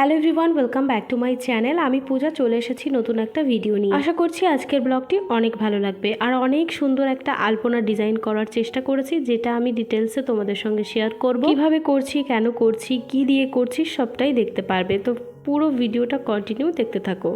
Hello everyone, welcome back to my channel. আমি পূজা, চলে এসেছি নতুন একটা ভিডিও নিয়ে। আশা করছি আজকের ব্লগটি অনেক ভালো লাগবে। আর অনেক সুন্দর একটা আলপনা ডিজাইন করার চেষ্টা করেছি, যেটা আমি ডিটেলসে তোমাদের সঙ্গে শেয়ার করব। কীভাবে করছি, কেন করছি, কি দিয়ে করছি, সবটাই দেখতে পারবে। তো পুরো ভিডিওটা কন্টিনিউ দেখতে থাকো।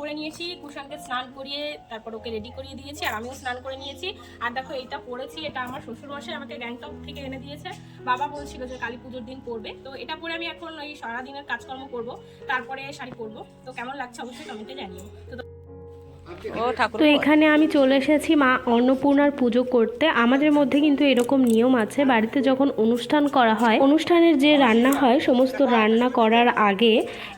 করে নিয়েছি, কুষাণকে স্নান করিয়ে তারপর ওকে রেডি করিয়ে দিয়েছি, আর আমিও স্নান করে নিয়েছি। আর দেখো, এটা পরেছি এটা আমার শ্বশুরমশাই আমাকে গ্যাংটক থেকে এনে দিয়েছে। বাবা বলছিল যে কালী পুজোর দিন পরবে তো এটা পরে আমি এখন ওই সারাদিনের কাজকর্ম করব, তারপরে শাড়ি পরবো। তো কেমন লাগছে অবশ্যই কমেন্টে জানিও। তো তো এখানে আমি চলে এসেছি মা অন্নপূর্ণার পুজো করতে। আমাদের মধ্যে কিন্তু এরকম নিয়ম আছে। বাড়িতে যখন অনুষ্ঠান করা হয়, অনুষ্ঠানের যে রান্না হয়, সমস্ত রান্না করার আগে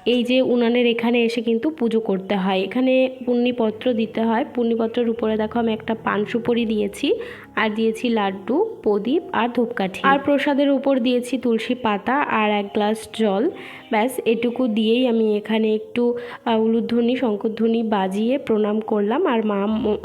এই যে উনানের এখানে এসে কিন্তু পুজো করতে হয়। এখানে পুণ্যপত্র দিতে হয়। পুণ্যপত্রের উপরে দেখো আমি একটা পান সুপরি দিয়েছি। আর দিয়েছি লাড্ডু, প্রদীপ আর ধূপকাঠি। আর প্রসাদের উপর দিয়েছি তুলসী পাতা আর এক গ্লাস জল। ব্যাস, এটুকু দিয়েই আমি এখানে একটু উলুধ্বনি শঙ্করধ্বনি বাজিয়ে প্রণাম করলাম। আর মা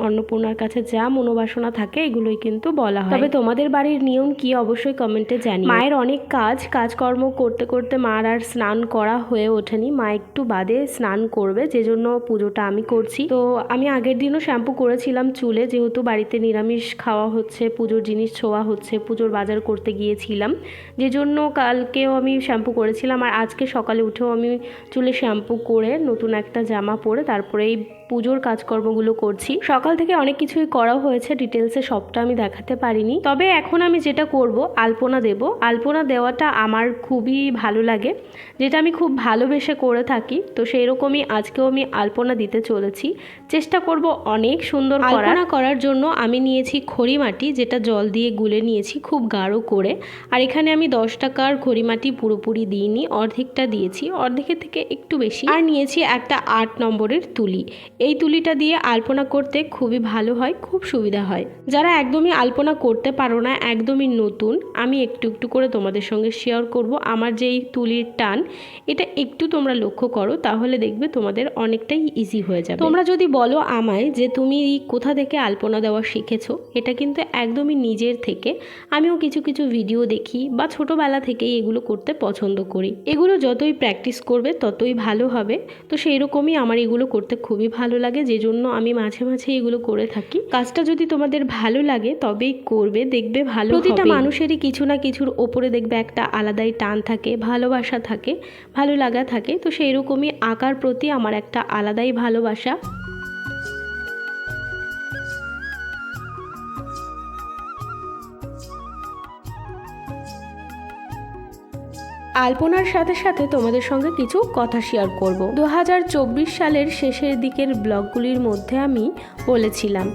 অন্নপূর্ণার কাছে যা মনোবাসনা থাকে এগুলোই কিন্তু বলা হয়। তবে তোমাদের বাড়ির নিয়ম কি অবশ্যই কমেন্টে জানি মায়ের অনেক কাজ, কাজকর্ম করতে করতে মার আর স্নান করা হয়ে ওঠেনি। মা একটু বাদে স্নান করবে যে জন্য পুজোটা আমি করছি। তো আমি আগের দিনও শ্যাম্পু করেছিলাম চুলে, যেহেতু বাড়িতে নিরামিষ খাওয়া হচ্ছে, পুজোর জিনিস ছোঁয়া হচ্ছে, পুজোর বাজার করতে গিয়েছিলাম। যে জন্য কালকেও আমি শ্যাম্পু করেছিলাম। আর আজকে সকালে উঠেও আমি চুলে শ্যাম্পু করে নতুন একটা জামা পরে তারপরেই পুজোর কাজকর্মগুলো করছি। সকাল থেকে অনেক কিছুই করা হয়েছে ডিটেলসে সবটা আমি দেখাতে পারিনি। তবে এখন আমি যেটা করব, আলপনা দেব। আলপনা দেওয়াটা আমার খুবই ভালো লাগে, যেটা আমি খুব ভালোবেসে করে থাকি। তো সেই রকমই আজকেও আমি আলপনা দিতে চলেছি। চেষ্টা করব অনেক সুন্দর আলপনা করার জন্য আমি নিয়েছি খড়ি মাটি যেটা জল দিয়ে গুলে নিয়েছি খুব গাঢ় করে। আর এখানে আমি দশ টাকার খড়ি মাটি পুরোপুরি দিইনি, অর্ধেকটা দিয়েছি, অর্ধেকের থেকে একটু বেশি। আর নিয়েছি একটা আট নম্বরের তুলি। এই তুলিটা দিয়ে আলপনা করতে খুবই ভালো হয়, খুব সুবিধা হয়। যারা একদমই আলপনা করতে পারো না, একদমই নতুন, আমি একটু একটু করে তোমাদের সঙ্গে শেয়ার করব আমার যে এই তুলির টান। এটা একটু তোমরা লক্ষ্য করো, তাহলে দেখবে তোমাদের অনেকটাই ইজি হয়ে যাবে। তোমরা যদি বলো আমায় যে তুমি কোথা থেকে আলপনা দেওয়া শিখেছো, এটা কিন্তু একদমই নিজের থেকে। আমিও কিছু কিছু ভিডিও দেখি বা ছোটোবেলা থেকেই এগুলো করতে পছন্দ করি। এগুলো যতই প্র্যাকটিস করবে, ততই ভালো হবে। তো সেই রকমই আমার এগুলো করতে খুবই ভালো লাগে যে জন্য আমি মাঝে মাঝে এগুলো করে থাকি। কাজটা যদি তোমাদের ভালো লাগে তবেই করবে দেখবে ভালো প্রতিটা মানুষেরই কিছু না কিছুর ওপরে দেখবে একটা আলাদাই টান থাকে ভালোবাসা থাকে ভালো লাগা থাকে। তো সেই রকমই আঁকার প্রতি আমার একটা আলাদাই ভালোবাসা। আলপনার সাথে সাথে তোমাদের সঙ্গে কিছু কথা শেয়ার করব। দু হাজার চব্বিশ সালের শেষের দিকের ব্লগগুলির মধ্যে আমি বলেছিলাম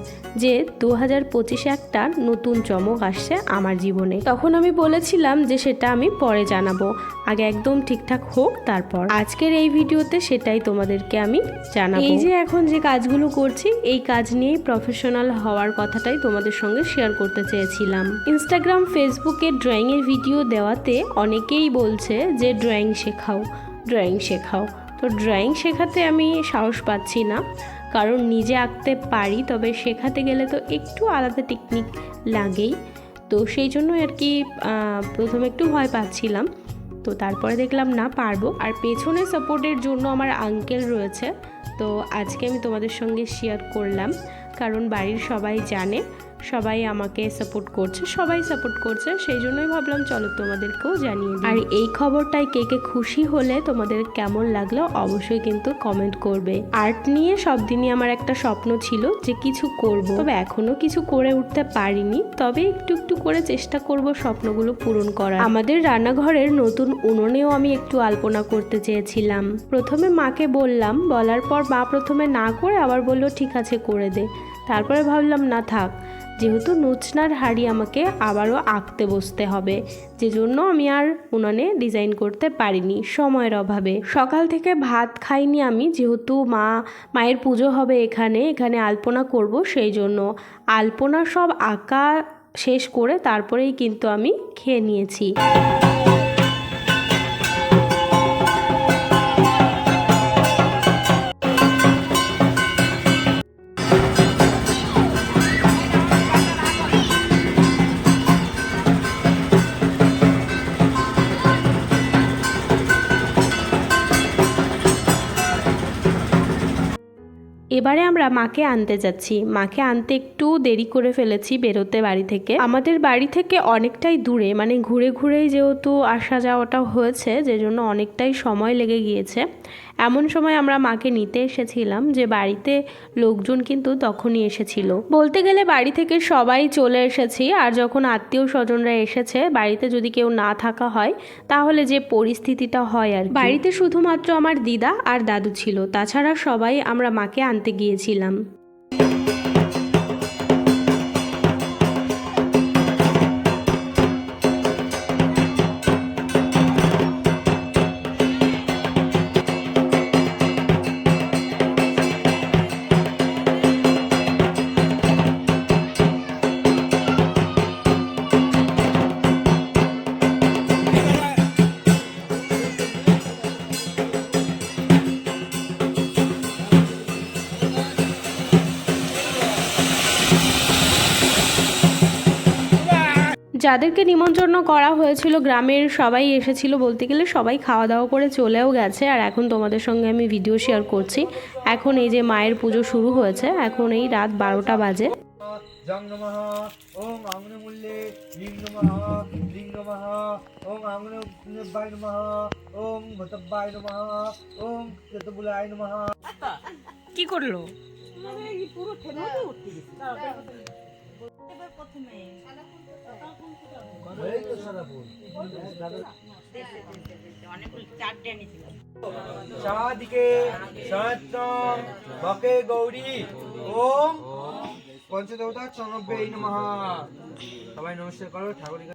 যে দু হাজার পঁচিশে একটা নতুন চমক আসছে আমার জীবনে। তখন আমি বলেছিলাম যে সেটা আমি পরে জানাব। আগে একদম ঠিকঠাক হোক, তারপর আজকের এই ভিডিওতে সেটাই তোমাদেরকে আমি জানাব। এই যে এখন যে কাজগুলো করছি, এই কাজ নিয়েই প্রফেশনাল হওয়ার কথাটাই তোমাদের সঙ্গে শেয়ার করতে চেয়েছিলাম। ইনস্টাগ্রাম ফেসবুকে ড্রয়িংয়ের ভিডিও দেওয়াতে অনেকেই বলছে যে ড্রয়িং শেখাও ড্রয়িং শেখাও। তো ড্রয়িং শেখাতে আমি সাহস পাচ্ছি না। কারণ নিজে আঁকতে পারি, তবে শেখাতে গেলে তো একটু আলাদা টেকনিক লাগেই। তো সেই জন্য আর কি প্রথমে একটু ভয় পাচ্ছিলাম। তো তারপরে দেখলাম, না, পারব। আর পেছনে সাপোর্টের জন্য আমার আঙ্কেল রয়েছে। তো আজকে আমি তোমাদের সঙ্গে শেয়ার করলাম। কারণ বাড়ির সবাই জানে। সবাই আমাকে সাপোর্ট করছে, সবাই সাপোর্ট করছে, সেই জন্যই ভাবলাম চলো তোমাদেরকেও জানিয়ে আর এই খবরটাই কে কে খুশি হলে তোমাদের কেমন লাগল অবশ্যই কিন্তু কমেন্ট করবে। আর্ট নিয়ে সব দিনই আমার একটা স্বপ্ন ছিল যে কিছু করব, তবে এখনও কিছু করে উঠতে পারিনি। তবে একটু একটু করে চেষ্টা করব স্বপ্নগুলো পূরণ করার। আমাদের রান্নাঘরের নতুন উনুনেও আমি একটু আলপনা করতে চেয়েছিলাম। প্রথমে মাকে বললাম, বলার পর মা প্রথমে না করে আবার বলল, ঠিক আছে, করে দে। তারপরে ভাবলাম, না, থাক। যেহেতু নুচনার হাড়ি আমাকে আবারও আঁকতে বসতে হবে যে জন্য আমি আর উনানে ডিজাইন করতে পারিনি সময়ের অভাবে। সকাল থেকে ভাত খাইনি আমি, যেহেতু মা, মায়ের পুজো হবে এখানে এখানে আলপনা করব সেই জন্য আলপনা সব আঁকা শেষ করে তারপরেই কিন্তু আমি খেয়ে নিয়েছি। এবারে আমরা মাকে আনতে যাচ্ছি। মাকে আনতে একটু দেরি করে ফেলেছি বেরোতে বাড়ি থেকে। আমাদের বাড়ি থেকে অনেকটাই দূরে মানে ঘুরে ঘুরেই যেহেতু আসা যাওয়াটা হয়েছে যে জন্য অনেকটাই সময় লেগে গিয়েছে। এমন সময় আমরা মাকে নিতে এসেছিলাম যে বাড়িতে লোকজন কিন্তু তখনই এসেছিল বলতে গেলে বাড়ি থেকে সবাই চলে এসেছি, আর যখন আত্মীয় স্বজনরা এসেছে, বাড়িতে যদি কেউ না থাকা হয়, তাহলে যে পরিস্থিতিটা হয় আর। বাড়িতে শুধুমাত্র আমার দিদা আর দাদু ছিল, তাছাড়া সবাই আমরা মাকে আনতে গিয়েছিলাম যাদেরকে নিমন্ত্রণ করা হয়েছিল গ্রামের সবাই এসেছিল বলতে গেলে সবাই খাওয়া দাওয়া করে চলেও গেছে। আর এখন তোমাদের সঙ্গে আমি ভিডিও শেয়ার করছি। এখন এই যে মায়ের পুজো শুরু হয়েছে এখন এই রাত বারোটা বাজে। জং নমঃ ওং আগ্নেমূল্যে লিং নমঃ লিং নমঃ ওং আগ্নেবায় নমঃ ওং ভতব্বায় নমঃ ওং চতুর্বুলায় নমঃ কি করল তো সাদা ফুল সাদিকে সহস্রম বকে গৌরী। ওম। পঞ্চদেবতা চনব্বে নমঃ। সবাই নমস্কার করো ঠাকুরের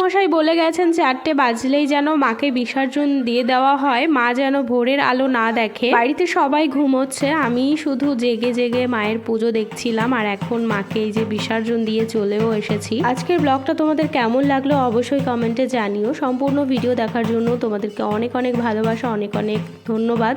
মশাই বলে গেছেন চারটে বাজলেই যেন মাকে বিসর্জন দিয়ে দেওয়া হয়, মা যেন ভোরের আলো না দেখে। বাড়িতে সবাই ঘুমোচ্ছে আমি শুধু জেগে জেগে মায়ের পুজো দেখছিলাম, আর এখন মাকে এই যে বিসর্জন দিয়ে চলেও এসেছি। আজকের ব্লগটা তোমাদের কেমন লাগল অবশ্যই কমেন্টে জানিও। সম্পূর্ণ ভিডিও দেখার জন্য তোমাদেরকে অনেক অনেক ভালোবাসা, অনেক অনেক ধন্যবাদ।